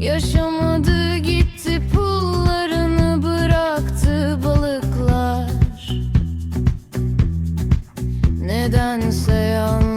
Yaşamadı gitti pullarını bıraktı balıklar. Nedense yalnız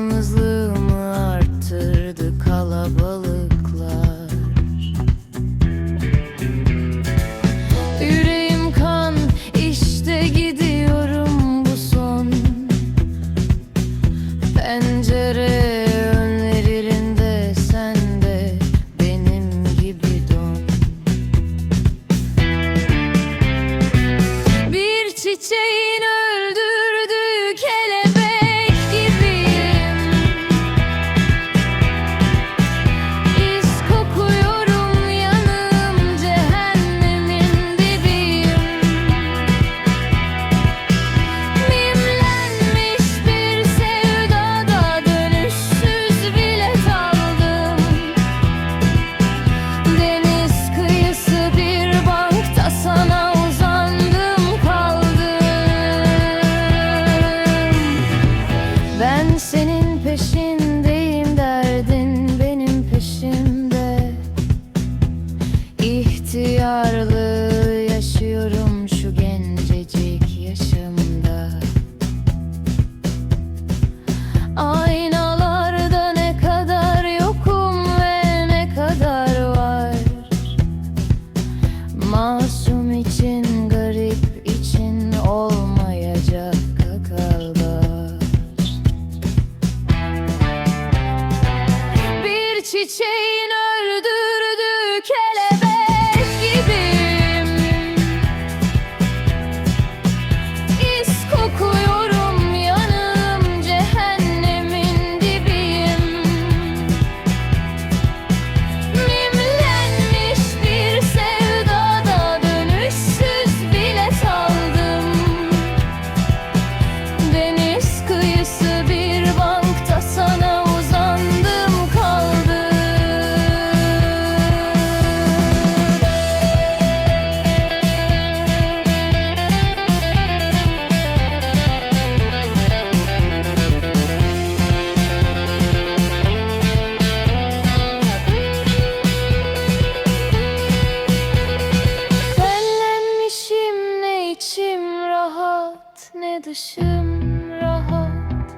içim rahat.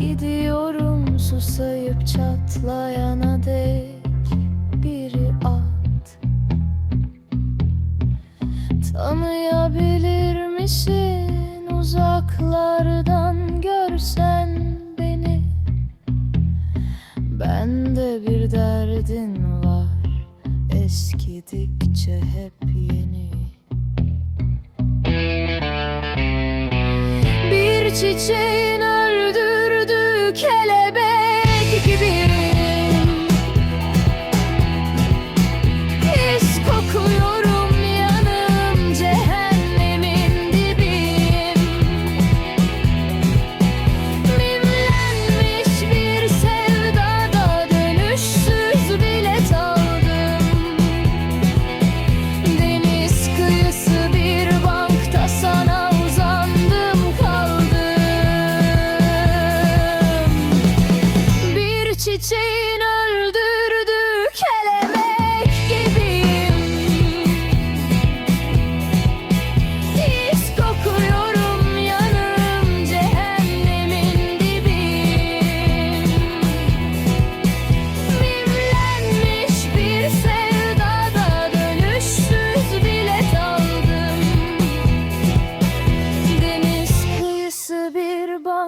Gidiyorum susayıp çatlayana dek biri at. Tanıyabilir misin? Uzaklardan görsen beni. Ben de bir derdin var. Eskidikçe hep yeni. çiçeğin öldürdü kelebek gibi.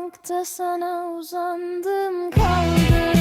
Bankta sana uzandım kaldım.